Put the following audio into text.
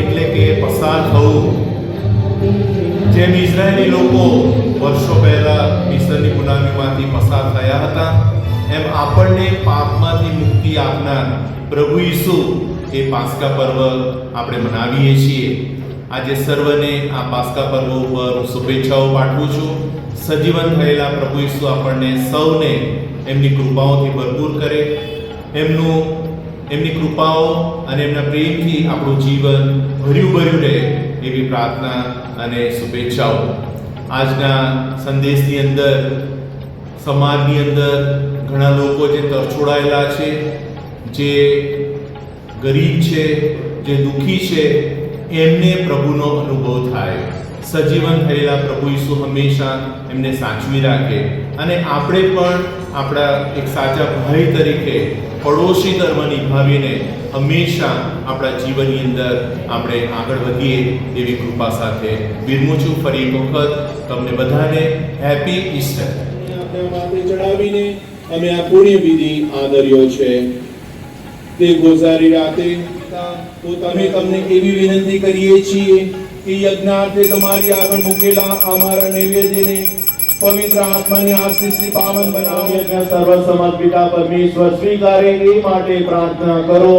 એટલે કે પસાર થવું. જેમ ઇઝરાયેલી લોકો વર્ષો પહેલા મિસરની ગુલામીમાંથી પસાર થયા હતા, એમ આપણને પાપમાંથી મુક્તિ આપનાર પ્રભુ ઈસુ એ પાસ્કા પર્વ આપણે મનાવીએ છીએ. આજે સર્વને આ પાસ્કા પર્વ ઉપર શુભેચ્છાઓ પાઠવું છું. સજીવન થયેલા પ્રભુ ઈસુ આપણને સૌને એમની કૃપાઓથી ભરપૂર કરે. એમનું એમની કૃપાઓ અને એમના પ્રેમથી આપણું જીવન ભર્યું ભર્યું રહે એવી પ્રાર્થના અને શુભેચ્છાઓ. આજના સંદેશની અંદર, સમાજની અંદર ઘણા લોકો જે તરછોડાયેલા છે, જે ગરીબ છે, જે દુઃખી છે, એમને પ્રભુનો અનુભવ થાય. સજીવન થયેલા પ્રભુ ઈસુ હંમેશા એમને સાચવી રાખે. અને આપણે પણ આપણા એક સાચા ભાઈ તરીકે પડોશી ધર્મ નિભાવીને હંમેશા આપણા જીવનની અંદર આપણે આગળ વધીએ એવી કૃપા સાથે વિરમું છું. ફરી એક વખત તમને બધાને હેપી ઈસ્ટર. ચડાવીને અમે આ પુણ્ય વિધિ આદર્યો છે. તે ગોઝારી રાતે તો તમે તમને એવી વિનંતી કરીએ છીએ એ યજ્ઞાર્થે તમારી આગળ મૂકેલા અમારા નૈવેદ્યને પવિત્ર આત્માની આશીષથી પાવન બનાવો. યજ્ઞ સર્વ સમર્પિતા પરમેશ્વર સ્વીકારે એ માટે પ્રાર્થના કરો.